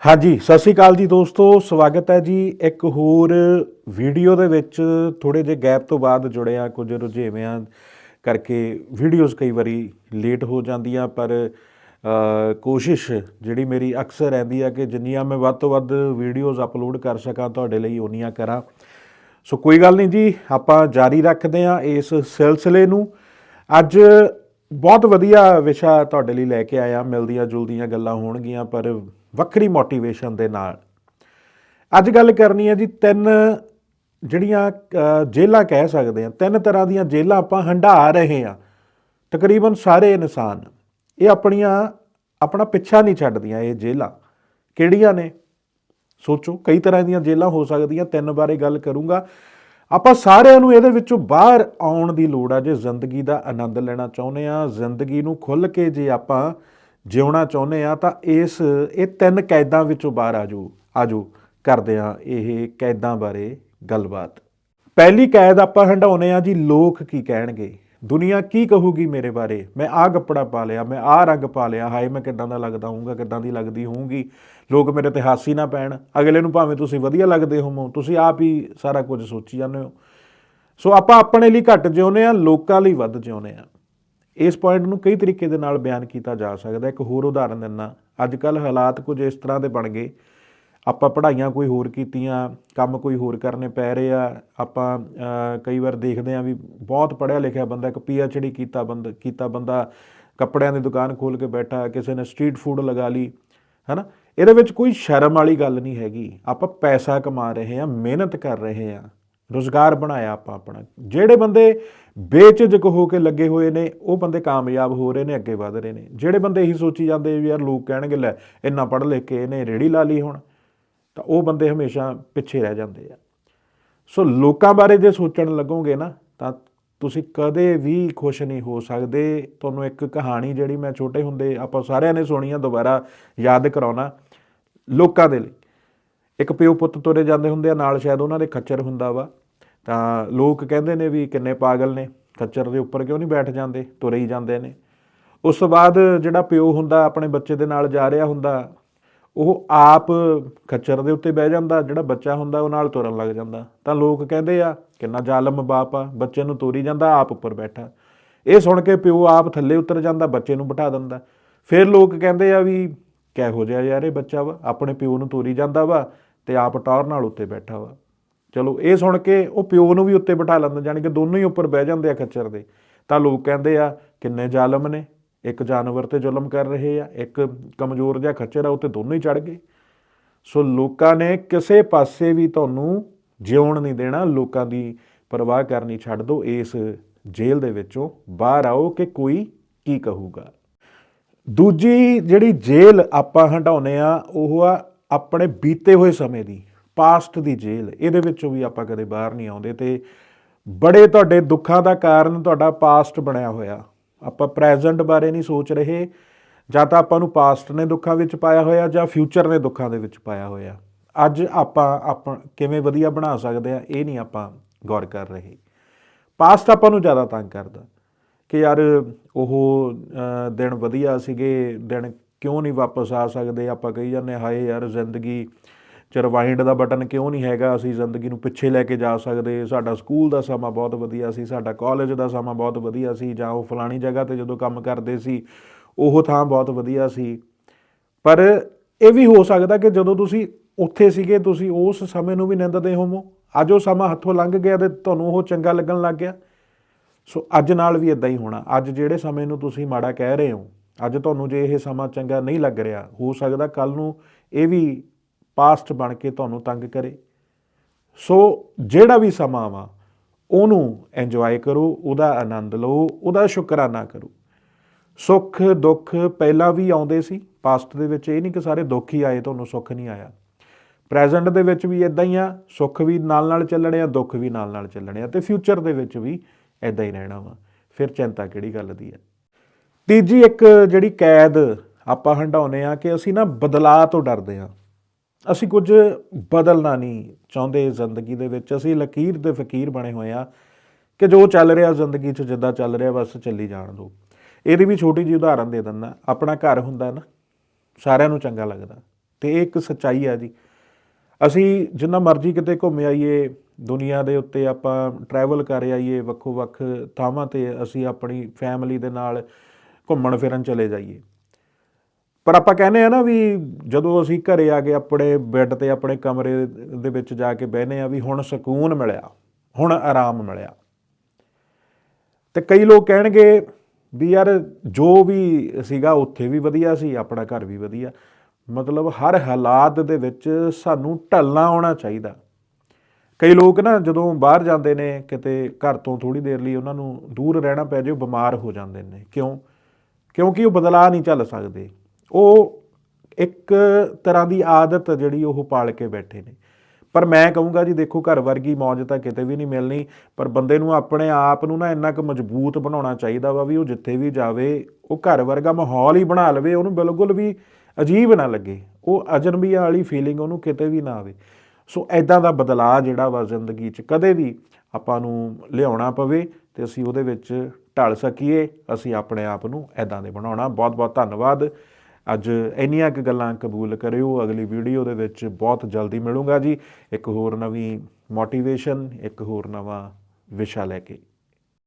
ਹਾਂਜੀ, ਸਤਿ ਸ਼੍ਰੀ ਅਕਾਲ ਜੀ ਦੋਸਤੋ, ਸਵਾਗਤ ਹੈ ਜੀ ਇੱਕ ਹੋਰ ਵੀਡੀਓ ਦੇ ਵਿੱਚ। ਥੋੜੇ ਜਿਹੇ ਗੈਪ ਤੋਂ ਬਾਅਦ ਜੁੜਿਆ ਕੁਝ ਰੁਝੇਵਿਆਂ ਕਰਕੇ ਵੀਡੀਓਜ਼ ਕਈ ਵਾਰੀ ਲੇਟ ਹੋ ਜਾਂਦੀਆਂ, ਪਰ ਕੋਸ਼ਿਸ਼ ਜਿਹੜੀ ਮੇਰੀ ਅਕਸਰ ਰਹਿੰਦੀ ਆ ਕਿ ਜਿੰਨੀਆਂ ਮੈਂ ਵੱਧ ਤੋਂ ਵੱਧ ਵੀਡੀਓਜ਼ ਅਪਲੋਡ ਕਰ ਸਕਾਂ, ਤੁਹਾਡੇ ਲਈ ਉਨੀਆਂ ਕਰਾਂ। ਸੋ ਕੋਈ ਗੱਲ ਨਹੀਂ ਜੀ, ਆਪਾਂ ਜਾਰੀ ਰੱਖਦੇ ਹਾਂ ਇਸ ਸਿਲਸਿਲੇ ਨੂੰ। ਅੱਜ ਬਹੁਤ ਵਧੀਆ ਵਿਸ਼ਾ ਤੁਹਾਡੇ ਲਈ ਲੈ ਕੇ ਆਇਆ ਮਿਲਦੀਆਂ ਜੁਲਦੀਆਂ ਗੱਲਾਂ ਹੋਣਗੀਆਂ, ਪਰ ਵੱਖਰੀ ਮੋਟੀਵੇਸ਼ਨ ਦੇ ਨਾਲ। ਅੱਜ ਗੱਲ ਕਰਨੀ ਹੈ ਜੀ ਤਿੰਨ ਜਿਹੜੀਆਂ ਅ, ਜੇਲਾਂ ਕਹਿ ਸਕਦੇ ਆ ਤਿੰਨ ਤਰ੍ਹਾਂ ਦੀਆਂ ਜੇਲਾਂ ਆਪਾਂ ਹੰਢਾ ਰਹੇ ਆ ਤਕਰੀਬਨ ਸਾਰੇ ਇਨਸਾਨ ਇਹ ਆਪਣੀਆਂ ਆਪਣਾ ਪਿੱਛਾ ਨਹੀਂ ਛੱਡਦੀਆਂ ਇਹ ਜੇਲਾਂ ਕਿਹੜੀਆਂ ਨੇ? ਸੋਚੋ ਕਈ ਤਰ੍ਹਾਂ ਦੀਆਂ ਜੇਲਾਂ ਹੋ ਸਕਦੀਆਂ ਤਿੰਨ ਬਾਰੇ ਗੱਲ ਕਰੂੰਗਾ। ਆਪਾਂ ਸਾਰਿਆਂ ਨੂੰ ਇਹਦੇ ਵਿੱਚੋਂ ਬਾਹਰ ਆਉਣ ਦੀ ਲੋੜ ਆ ਜੇ ਜ਼ਿੰਦਗੀ ਦਾ ਆਨੰਦ ਲੈਣਾ ਚਾਹੁੰਦੇ ਆ ਜ਼ਿੰਦਗੀ ਨੂੰ ਖੁੱਲ ਕੇ ਜੇ ਆਪਾਂ ਜਿਉਣਾ ਚਾਹੁੰਦੇ ਆ ਤਾਂ ਇਸ, ਇਹ ਤਿੰਨ ਕੈਦਾਂ ਵਿੱਚੋਂ ਬਾਹਰ ਆਜੋ ਆਜੋ ਕਰਦੇ ਆ ਇਹ ਕੈਦਾਂ ਬਾਰੇ ਗੱਲਬਾਤ। ਪਹਿਲੀ ਕੈਦ ਆਪਾਂ ਹੰਡਾਉਨੇ ਆ ਜੀ, ਲੋਕ ਕੀ ਕਹਿਣਗੇ? ਦੁਨੀਆ ਕੀ ਕਹੂਗੀ ਮੇਰੇ ਬਾਰੇ? ਮੈਂ ਆਹ ਕੱਪੜਾ ਪਾ ਲਿਆ, ਮੈਂ ਆਹ ਰੰਗ ਪਾ ਲਿਆ, ਹਾਏ ਮੈਂ ਕਿੱਦਾਂ ਦਾ ਲੱਗਦਾ ਹੋਊਂਗਾ, ਕਿੱਦਾਂ ਦੀ ਲੱਗਦੀ ਹੋਊਂਗੀ? ਲੋਕ ਮੇਰੇ ਤੇ ਹਾਸੀ ਨਾ ਪੈਣ। ਅਗਲੇ ਨੂੰ ਭਾਵੇਂ ਤੁਸੀਂ ਵਧੀਆ ਲੱਗਦੇ ਹੋਵੋ, ਤੁਸੀਂ ਆਪ ਹੀ ਸਾਰਾ ਕੁਝ ਸੋਚੀ ਜਾਂਦੇ ਹੋ। ਸੋ ਆਪਾਂ ਆਪਣੇ ਲਈ ਘੱਟ ਜਿਉਂਦੇ ਆ, ਲੋਕਾਂ ਲਈ ਵੱਧ ਜਿਉਂਦੇ ਆ। ਇਸ ਪੁਆਇੰਟ ਨੂੰ ਕਈ ਤਰੀਕੇ ਦੇ ਨਾਲ ਬਿਆਨ ਕੀਤਾ ਜਾ ਸਕਦਾ ਇੱਕ ਹੋਰ ਉਦਾਹਰਨ ਦਿੰਨਾ ਅੱਜ ਕੱਲ ਹਾਲਾਤ ਕੁਝ ਇਸ ਤਰ੍ਹਾਂ ਦੇ ਬਣ ਗਏ। ਆਪਾਂ ਪੜ੍ਹਾਈਆਂ ਕੋਈ ਹੋਰ ਕੀਤੀਆਂ, ਕੰਮ ਕੋਈ ਹੋਰ ਕਰਨੇ ਪੈ ਰਹੇ ਆ। ਆਪਾਂ ਕਈ ਵਾਰ ਦੇਖਦੇ ਆ ਵੀ ਬਹੁਤ ਪੜ੍ਹਿਆ ਲਿਖਿਆ ਬੰਦਾ, ਇੱਕ ਡੀ ਕੀਤਾ ਬੰਦਾ ਕੀਤਾ ਬੰਦਾ ਕੱਪੜਿਆਂ ਦੀ ਦੁਕਾਨ ਖੋਲ ਕੇ ਬੈਠਾ, ਕਿਸੇ ਨੇ ਸਟਰੀਟ ਫੂਡ ਲਗਾ ਲਈ, ਹੈਨਾ? ਇਹਦੇ ਵਿੱਚ ਕੋਈ ਸ਼ਰਮ ਵਾਲੀ ਗੱਲ ਨਹੀਂ ਹੈਗੀ। ਆਪਾਂ ਪੈਸਾ ਕਮਾ ਰਹੇ ਆ ਮਿਹਨਤ ਕਰ ਰਹੇ ਆ ਰੋਜ਼ਗਾਰ ਬਣਾਇਆ ਆਪਾਂ ਆਪਣਾ। ਜਿਹੜੇ ਬੰਦੇ ਬੇਝਿਜਕ ਹੋ ਕੇ ਲੱਗੇ ਹੋਏ ਨੇ, ਉਹ ਬੰਦੇ ਕਾਮਯਾਬ ਹੋ ਰਹੇ ਨੇ, ਅੱਗੇ ਵਧ ਰਹੇ ਨੇ। ਜਿਹੜੇ ਬੰਦੇ ਇਹੀ ਸੋਚੀ ਜਾਂਦੇ ਵੀ ਯਾਰ ਲੋਕ ਕਹਿਣਗੇ, ਲੈ ਇੰਨਾ ਪੜ੍ਹ ਲਿਖ ਕੇ ਇਹਨੇ ਰੇੜੀ ਲਾ ਲਈ ਹੁਣ, ਤਾਂ ਉਹ ਬੰਦੇ ਹਮੇਸ਼ਾ ਪਿੱਛੇ ਰਹਿ ਜਾਂਦੇ ਆ। ਸੋ ਲੋਕਾਂ ਬਾਰੇ ਜੇ ਸੋਚਣ ਲੱਗੋਗੇ ਨਾ, ਤਾਂ ਤੁਸੀਂ ਕਦੇ ਵੀ ਖੁਸ਼ ਨਹੀਂ ਹੋ ਸਕਦੇ। ਤੁਹਾਨੂੰ ਇੱਕ ਕਹਾਣੀ ਜਿਹੜੀ ਮੈਂ ਛੋਟੇ ਹੁੰਦੇ ਆਪਾਂ ਸਾਰਿਆਂ ਨੇ ਸੁਣੀ ਆ, ਦੁਬਾਰਾ ਯਾਦ ਕਰਾਉਣਾ। ਲੋਕਾਂ ਦੇ ਲਈ। ਇੱਕ ਪਿਓ ਪੁੱਤ ਤੁਰੇ ਜਾਂਦੇ ਹੁੰਦੇ ਆ, ਨਾਲ ਸ਼ਾਇਦ ਉਹਨਾਂ ਦੇ ਖੱਚਰ ਹੁੰਦਾ ਵਾ। ਤਾਂ ਲੋਕ ਕਹਿੰਦੇ ਨੇ ਵੀ ਕਿੰਨੇ ਪਾਗਲ ਨੇ, ਖੱਚਰ ਦੇ ਉੱਪਰ ਕਿਉਂ ਨਹੀਂ ਬੈਠ ਜਾਂਦੇ, ਤੁਰੇ ਹੀ ਜਾਂਦੇ ਨੇ। ਉਸ ਤੋਂ ਬਾਅਦ ਜਿਹੜਾ ਪਿਓ ਹੁੰਦਾ, ਆਪਣੇ ਬੱਚੇ ਦੇ ਨਾਲ ਜਾ ਰਿਹਾ ਹੁੰਦਾ, ਉਹ ਆਪ ਖੱਚਰ ਦੇ ਉੱਤੇ ਬਹਿ ਜਾਂਦਾ, ਜਿਹੜਾ ਬੱਚਾ ਹੁੰਦਾ, ਉਹ ਨਾਲ ਤੁਰਨ ਲੱਗ ਜਾਂਦਾ। ਤਾਂ ਲੋਕ ਕਹਿੰਦੇ ਆ, ਕਿੰਨਾ ਜ਼ਾਲਮ ਬਾਪ ਆ, ਬੱਚੇ ਨੂੰ ਤੋਰੀ ਜਾਂਦਾ, ਆਪ ਉੱਪਰ ਬੈਠਾ। ਇਹ ਸੁਣ ਕੇ ਪਿਓ ਆਪ ਥੱਲੇ ਉਤਰ ਜਾਂਦਾ, ਬੱਚੇ ਨੂੰ ਬਿਠਾ ਦਿੰਦਾ। ਫਿਰ ਲੋਕ ਕਹਿੰਦੇ ਆ ਵੀ, ਕਿਹੋ ਜਿਹਾ ਯਾਰ ਇਹ ਬੱਚਾ ਵਾ, ਆਪਣੇ ਪਿਓ ਨੂੰ ਤੋਰੀ ਜਾਂਦਾ ਵਾ ਤੇ ਆਪ ਟੌਰ ਨਾਲ ਉੱਤੇ ਬੈਠਾ ਵਾ। ਚਲੋ, ਇਹ ਸੁਣ ਕੇ ਉਹ ਪਿਓ ਨੂੰ ਵੀ ਉੱਤੇ ਬਿਠਾ ਲੈਂਦਾ, ਜਾਣੀ ਕਿ ਦੋਨੋਂ ਹੀ ਉੱਪਰ ਬਹਿ ਜਾਂਦੇ ਆ ਖੱਚਰ ਦੇ। ਤਾਂ ਲੋਕ ਕਹਿੰਦੇ ਆ, ਕਿੰਨੇ ਜ਼ਾਲਮ ਨੇ, ਇੱਕ ਜਾਨਵਰ ਤੇ ਜ਼ੁਲਮ ਕਰ ਰਹੇ ਆ, ਇੱਕ ਕਮਜ਼ੋਰ ਜਿਹਾ ਖੱਚਰ ਆ ਉੱਤੇ ਦੋਨੋਂ ਹੀ ਚੜ ਗਏ। ਸੋ ਲੋਕਾਂ ਨੇ ਕਿਸੇ ਪਾਸੇ ਵੀ ਤੁਹਾਨੂੰ ਜਿਉਣ ਨਹੀਂ ਦੇਣਾ, ਲੋਕਾਂ ਦੀ ਪਰਵਾਹ ਕਰਨੀ ਛੱਡ ਦਿਓ, ਇਸ ਜੇਲ੍ਹ ਦੇ ਵਿੱਚੋਂ ਬਾਹਰ ਆਓ ਕਿ ਕੋਈ ਕੀ ਕਹੂਗਾ। ਦੂਜੀ ਜਿਹੜੀ ਜੇਲ੍ਹ ਆਪਾਂ ਹਟਾਉਨੇ ਆ, ਉਹ ਆ ਆਪਣੇ ਬੀਤੇ ਹੋਏ ਸਮੇਂ ਦੀ। ਪਾਸਟ ਦੀ ਜੇਲ੍ਹ। ਇਹਦੇ ਵਿੱਚੋਂ ਵੀ ਆਪਾਂ ਕਦੇ ਬਾਹਰ ਨਹੀਂ ਆਉਂਦੇ ਤੇ ਬੜੇ ਤੁਹਾਡੇ ਦੁੱਖਾਂ ਦਾ ਕਾਰਨ ਤੁਹਾਡਾ ਪਾਸਟ ਬਣਿਆ ਹੋਇਆ। ਆਪਾਂ ਪ੍ਰੈਜ਼ੈਂਟ ਬਾਰੇ ਨਹੀਂ ਸੋਚ ਰਹੇ। ਜਾਂ ਤਾਂ ਆਪਾਂ ਨੂੰ ਪਾਸਟ ਨੇ ਦੁੱਖਾਂ ਵਿੱਚ ਪਾਇਆ ਹੋਇਆ ਜਾਂ ਫਿਊਚਰ ਨੇ ਦੁੱਖਾਂ ਦੇ ਵਿੱਚ ਪਾਇਆ ਹੋਇਆ। ਅੱਜ ਆਪਾਂ ਆਪਾਂ ਕਿਵੇਂ ਵਧੀਆ ਬਣਾ ਸਕਦੇ ਆ, ਇਹ ਨਹੀਂ ਆਪਾਂ ਗੌਰ ਕਰ ਰਹੇ। ਪਾਸਟ ਆਪਾਂ ਨੂੰ ਜ਼ਿਆਦਾ ਤੰਗ ਕਰਦਾ ਕਿ ਯਾਰ ਉਹ ਦਿਨ ਵਧੀਆ ਸੀਗੇ, ਦਿਨ ਕਿਉਂ ਨਹੀਂ ਵਾਪਸ ਆ ਸਕਦੇ? ਆਪਾਂ ਕਹੀ ਜਾਂਦੇ ਹਾਏ ਯਾਰ ਜ਼ਿੰਦਗੀ ਚ ਰਿਵਾਈਂਡ ਦਾ ਬਟਨ ਕਿਉਂ ਨਹੀਂ ਹੈਗਾ? ਅਸੀਂ ਜ਼ਿੰਦਗੀ ਨੂੰ ਪਿੱਛੇ ਲੈ ਕੇ ਜਾ ਸਕਦੇ। ਸਾਡਾ ਸਕੂਲ ਦਾ ਸਮਾਂ ਬਹੁਤ ਵਧੀਆ ਸੀ, ਸਾਡਾ ਕਾਲਜ ਦਾ ਸਮਾਂ ਬਹੁਤ ਵਧੀਆ ਸੀ, ਜਾਂ ਉਹ ਫਲਾਣੀ ਜਗ੍ਹਾ ਤੇ ਜਦੋਂ ਕੰਮ ਕਰਦੇ ਸੀ, ਉਹ ਥਾਂ ਬਹੁਤ ਵਧੀਆ ਸੀ। ਪਰ ਇਹ ਵੀ ਹੋ ਸਕਦਾ ਕਿ ਜਦੋਂ ਤੁਸੀਂ ਉੱਥੇ ਸੀਗੇ, ਤੁਸੀਂ ਉਸ ਸਮੇਂ ਨੂੰ ਵੀ ਨਿੰਦਦੇ ਹੋਵੋ। ਅੱਜ ਉਹ ਸਮਾਂ ਹੱਥੋਂ ਲੰਘ ਗਿਆ ਤੇ ਤੁਹਾਨੂੰ ਉਹ ਚੰਗਾ ਲੱਗਣ ਲੱਗ ਗਿਆ। ਸੋ ਅੱਜ ਨਾਲ ਵੀ ਇਦਾਂ ਹੀ ਹੋਣਾ। ਅੱਜ ਜਿਹੜੇ ਸਮੇਂ ਨੂੰ ਤੁਸੀਂ ਮਾੜਾ ਕਹਿ ਰਹੇ ਹੋ, ਅੱਜ ਤੁਹਾਨੂੰ ਜੇ ਇਹ ਸਮਾਂ ਚੰਗਾ ਨਹੀਂ ਲੱਗ ਰਿਹਾ, ਹੋ ਸਕਦਾ ਕੱਲ ਨੂੰ ਇਹ ਵੀ ਪਾਸਟ ਬਣ ਕੇ ਤੁਹਾਨੂੰ ਤੰਗ ਕਰੇ। ਸੋ ਜਿਹੜਾ ਵੀ ਸਮਾਂ ਵਾ, ਉਹਨੂੰ ਇੰਜੋਏ ਕਰੋ, ਉਹਦਾ ਆਨੰਦ ਲਓ, ਉਹਦਾ ਸ਼ੁਕਰਾਨਾ ਕਰੋ। ਸੁੱਖ, ਦੁੱਖ ਪਹਿਲਾਂ ਵੀ ਆਉਂਦੇ ਸੀ। ਪਾਸਟ ਦੇ ਵਿੱਚ ਇਹ ਨਹੀਂ ਕਿ ਸਾਰੇ ਦੁੱਖ ਹੀ ਆਏ, ਤੁਹਾਨੂੰ ਸੁੱਖ ਨਹੀਂ ਆਇਆ। ਪ੍ਰੈਜ਼ੈਂਟ ਦੇ ਵਿੱਚ ਵੀ ਇਦਾਂ ਹੀ ਆ, ਸੁੱਖ ਵੀ ਨਾਲ ਨਾਲ ਚੱਲਣੇ ਆ, ਦੁੱਖ ਵੀ ਨਾਲ ਨਾਲ ਚੱਲਣੇ ਆ, ਤੇ ਫਿਊਚਰ ਦੇ ਵਿੱਚ ਵੀ ਇਦਾਂ ਹੀ ਰਹਿਣਾ ਵਾ। ਫਿਰ ਚਿੰਤਾ ਕਿਹੜੀ ਗੱਲ ਦੀ ਹੈ ਤੀਜੀ ਇੱਕ ਜਿਹੜੀ ਕੈਦ ਆਪਾਂ ਹੰਡਾਉਨੇ ਆ ਕਿ ਅਸੀਂ ਨਾ ਬਦਲਾਅ ਤੋਂ ਡਰਦੇ ਆ। ਅਸੀਂ ਕੁਝ ਬਦਲਣਾ ਨਹੀਂ ਚਾਹੁੰਦੇ ਜ਼ਿੰਦਗੀ ਦੇ ਵਿੱਚ। ਅਸੀਂ ਲਕੀਰ ਦੇ ਫਕੀਰ ਬਣੇ ਹੋਏ ਆ ਕਿ ਜੋ ਚੱਲ ਰਿਹਾ ਜ਼ਿੰਦਗੀ 'ਚ, ਜਿੱਦਾਂ ਚੱਲ ਰਿਹਾ, ਬਸ ਚੱਲੀ ਜਾਣ ਦਿਓ ਇਹਦੀ ਵੀ ਛੋਟੀ ਜਿਹੀ ਉਦਾਹਰਨ ਦੇ ਦਿੰਦਾ, ਆਪਣਾ ਘਰ ਹੁੰਦਾ ਨਾ, ਸਾਰਿਆਂ ਨੂੰ ਚੰਗਾ ਲੱਗਦਾ। ਤੇ ਇਹ ਇੱਕ ਸੱਚਾਈ ਹੈ ਜੀ। ਅਸੀਂ ਜਿੰਨਾ ਮਰਜ਼ੀ ਕਿਤੇ ਘੁੰਮ ਆਈਏ, ਦੁਨੀਆ ਦੇ ਉੱਤੇ ਆਪਾਂ ਟਰੈਵਲ ਕਰ ਆਈਏ, ਵੱਖੋ ਵੱਖ ਥਾਵਾਂ ਤੇ ਅਸੀਂ ਆਪਣੀ ਫੈਮਿਲੀ ਦੇ ਨਾਲ ਘੁੰਮਣ ਫਿਰਨ ਚਲੇ ਜਾਈਏ। ਪਰ ਆਪਾਂ ਕਹਿੰਦੇ ਆ ਨਾ ਵੀ ਜਦੋਂ ਅਸੀਂ ਘਰੇ ਆ ਕੇ ਆਪਣੇ ਬੈੱਡ ਤੇ ਆਪਣੇ ਕਮਰੇ ਦੇ ਵਿੱਚ ਜਾ ਕੇ ਬਹਿਨੇ ਆ ਵੀ ਹੁਣ ਸਕੂਨ ਮਿਲਿਆ, ਹੁਣ ਆਰਾਮ ਮਿਲਿਆ। ਤੇ ਕਈ ਲੋਕ ਕਹਿਣਗੇ ਵੀ ਯਾਰ ਜੋ ਵੀ ਸੀਗਾ ਉੱਥੇ ਵੀ ਵਧੀਆ ਸੀ, ਆਪਣਾ ਘਰ ਵੀ ਵਧੀਆ। ਮਤਲਬ ਹਰ ਹਾਲਾਤ ਦੇ ਵਿੱਚ ਸਾਨੂੰ ਢਲਣਾ ਆਉਣਾ ਚਾਹੀਦਾ। ਕਈ ਲੋਕ ਨਾ ਜਦੋਂ ਬਾਹਰ ਜਾਂਦੇ ਨੇ ਕਿਤੇ ਘਰ ਤੋਂ ਥੋੜੀ ਦੇਰ ਲਈ ਉਹਨਾਂ ਨੂੰ ਦੂਰ ਰਹਿਣਾ ਪੈ ਜੇ ਉਹ ਬਿਮਾਰ ਹੋ ਜਾਂਦੇ ਨੇ। ਕਿਉਂ? ਕਿਉਂਕਿ ਉਹ ਬਦਲਾਅ ਨਹੀਂ ਚੱਲ ਸਕਦੇ। ਉਹ ਇੱਕ ਤਰ੍ਹਾਂ ਦੀ ਆਦਤ ਜਿਹੜੀ ਉਹ ਪਾਲ ਕੇ ਬੈਠੇ ਨੇ। ਪਰ ਮੈਂ ਕਹੂੰਗਾ ਜੀ, ਦੇਖੋ ਘਰ ਵਰਗੀ ਮੌਜ ਤਾਂ ਕਿਤੇ ਵੀ ਨਹੀਂ ਮਿਲਣੀ, ਪਰ ਬੰਦੇ ਨੂੰ ਆਪਣੇ ਆਪ ਨੂੰ ਨਾ ਇੰਨਾ ਕੁ ਮਜ਼ਬੂਤ ਬਣਾਉਣਾ ਚਾਹੀਦਾ ਵਾ ਵੀ ਉਹ ਜਿੱਥੇ ਵੀ ਜਾਵੇ, ਉਹ ਘਰ ਵਰਗਾ ਮਾਹੌਲ ਹੀ ਬਣਾ ਲਵੇ, ਉਹਨੂੰ ਬਿਲਕੁਲ ਵੀ ਅਜੀਬ ਨਾ ਲੱਗੇ। ਉਹ ਅਜਨਬੀਆ ਵਾਲੀ ਫੀਲਿੰਗ ਉਹਨੂੰ ਕਿਤੇ ਵੀ ਨਾ ਆਵੇ। ਸੋ ਐਦਾਂ ਦਾ ਬਦਲਾਅ ਜਿਹੜਾ ਵਾ ਜ਼ਿੰਦਗੀ 'ਚ ਕਦੇ ਵੀ ਆਪਾਂ ਨੂੰ ਲਿਆਉਣਾ ਪਵੇ ਤੇ ਅਸੀਂ ਉਹਦੇ ਵਿੱਚ ਢਲ ਸਕੀਏ, ਅਸੀਂ ਆਪਣੇ ਆਪ ਨੂੰ ਐਦਾਂ ਦੇ ਬਣਾਉਣਾ। ਬਹੁਤ ਬਹੁਤ ਧੰਨਵਾਦ। ਅੱਜ ਇੰਨੀਆਂ ਕੁ ਗੱਲਾਂ ਕਬੂਲ ਕਰਿਓ। ਅਗਲੀ ਵੀਡੀਓ ਦੇ ਵਿੱਚ ਬਹੁਤ ਜਲਦੀ ਮਿਲੂੰਗਾ ਜੀ। ਇੱਕ ਹੋਰ ਨਵੀਂ ਮੋਟੀਵੇਸ਼ਨ ਇੱਕ ਹੋਰ ਨਵਾਂ ਵਿਸ਼ਾ ਲੈ ਕੇ।